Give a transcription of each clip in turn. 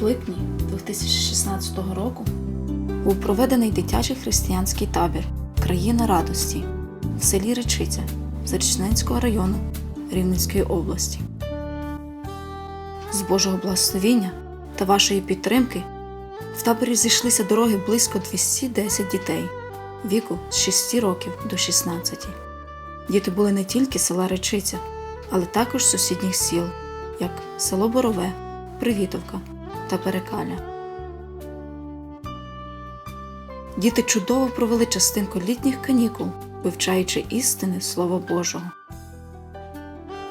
В липні 2016 року був проведений дитячий християнський табір Країна радості в селі Речиця Зарічненського району Рівненської області. З Божого благословіння та вашої підтримки в таборі зійшлися дороги близько 210 дітей віку з 6 років до 16. Діти були не тільки села Речиця, але також сусідніх сіл, як село Борове, Привітовка та Перекаля. Діти чудово провели частинку літніх канікул, вивчаючи істини Слова Божого.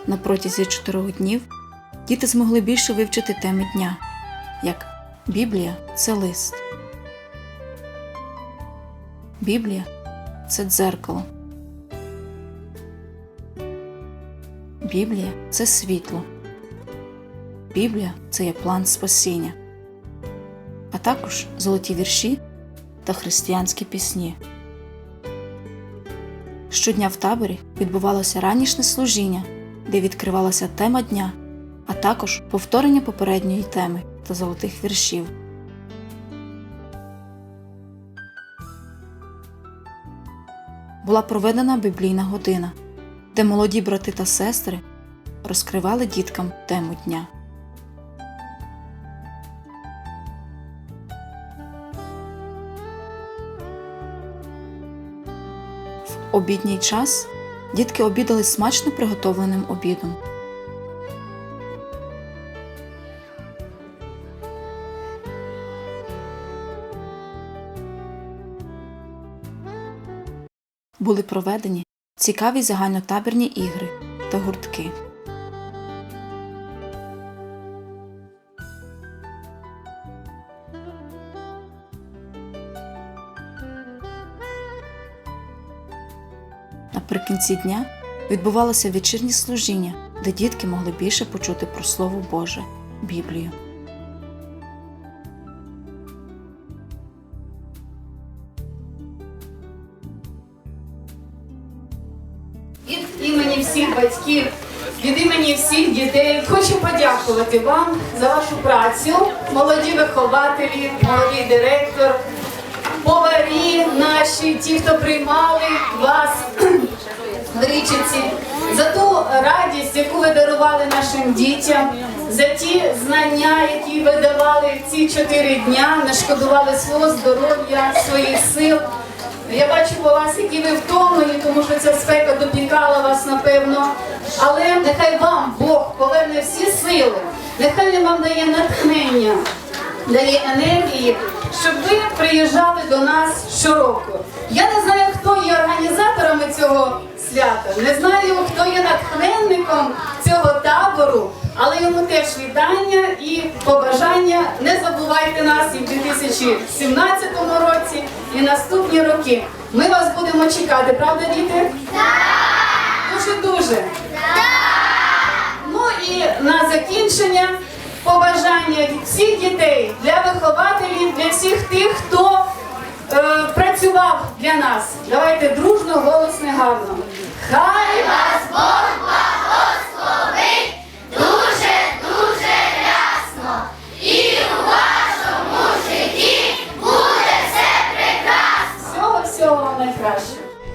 На протязі чотирьох днів діти змогли більше вивчити теми дня, як Біблія це лист. Біблія це дзеркало. Біблія це світло. Біблія це є план спасіння, а також золоті вірші та християнські пісні. Щодня в таборі відбувалося ранішнє служіння, де відкривалася тема дня, а також повторення попередньої теми та золотих віршів. Була проведена біблійна година, де молоді брати та сестри розкривали діткам тему дня. В обідній час дітки обідали смачно приготовленим обідом. Були проведені цікаві загальнотабірні ігри та гуртки. Наприкінці дня відбувалося вечірнє служіння, де дітки могли більше почути про Слово Боже, Біблію. Від імені всіх батьків, від імені всіх дітей хочу подякувати вам за вашу працю, молоді вихователі, молодий директор, поварі наші, ті, хто приймали вас в Річиці, за ту радість, яку ви дарували нашим дітям, за ті знання, які ви давали в ці чотири дня, не шкодували свого здоров'я, своїх сил. Я бачу по вас, які ви втомлені, тому що ця спека допікала вас, напевно. Але нехай вам Бог поверне всі сили, нехай Він вам дає натхнення, дає енергії, щоб ви приїжджали до нас щороку. Я не знаю, хто є організаторами цього свята, не знаю, хто є натхненником цього табору, але йому теж вітання і побажання. Не забувайте нас і в 2017 році, і наступні роки. Ми вас будемо чекати, правда, діти? Дуже дуже. Ну і на закінчення побажання від всіх дітей для вихователів, для всіх тих, хто е, працював для нас. Давайте дружно, голосно, гарно. Хай вас Бог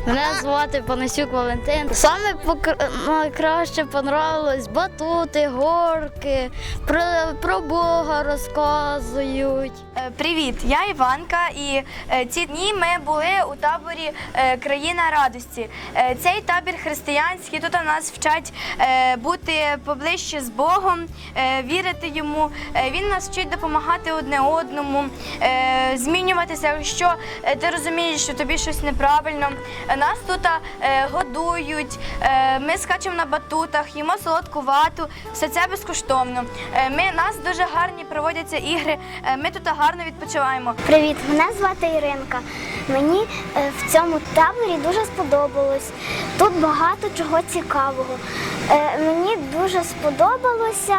Мене звати Панасюк Валентин. Саме найкраще понравилось батути, горки, про, про Бога розказують. Е, Привіт, я Іванка, і е, ці дні ми були у таборі е, Країна радості. Цей табір християнський. Тут у нас вчать бути поближче з Богом, вірити йому. Він нас вчить допомагати одне одному, змінюватися, якщо ти розумієш, що тобі щось неправильно. Нас тут е, годують, е, ми скачемо на батутах, їмо солодку вату, все це безкоштовно. Е, Ми, нас дуже гарні проводяться ігри, е, ми тут гарно відпочиваємо. Привіт, мене звати Іринка. Мені е, в цьому таборі дуже сподобалось. Тут багато чого цікавого. Е, Мені дуже сподобалося,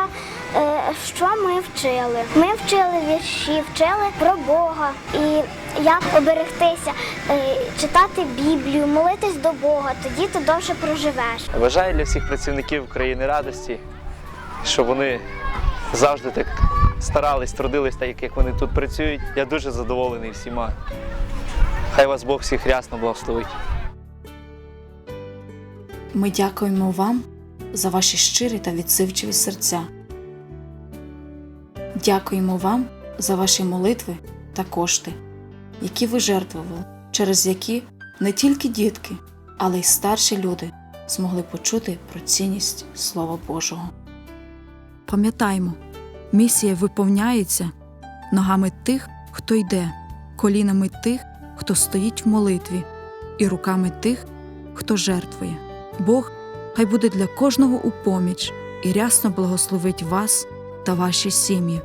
що ми вчили. Ми вчили вірші, вчили про Бога і як оберегтися, е, читати Біблію, молитись до Бога. Тоді ти довше проживеш. Бажаю для всіх працівників країни радості, щоб вони завжди так старались, трудились, так як вони тут працюють. Я дуже задоволений всіма. Хай вас Бог всіх рясно благословить. Ми дякуємо вам за ваші щирі та відсивчиві серця. Дякуємо вам за ваші молитви та кошти, які ви жертвували, через які не тільки дітки, але й старші люди змогли почути про цінність Слова Божого. Пам'ятаймо, місія виповняється ногами тих, хто йде, колінами тих, хто стоїть в молитві, і руками тих, хто жертвує. Бог хай буде для кожного у поміч і рясно благословить вас та ваші сім'ї.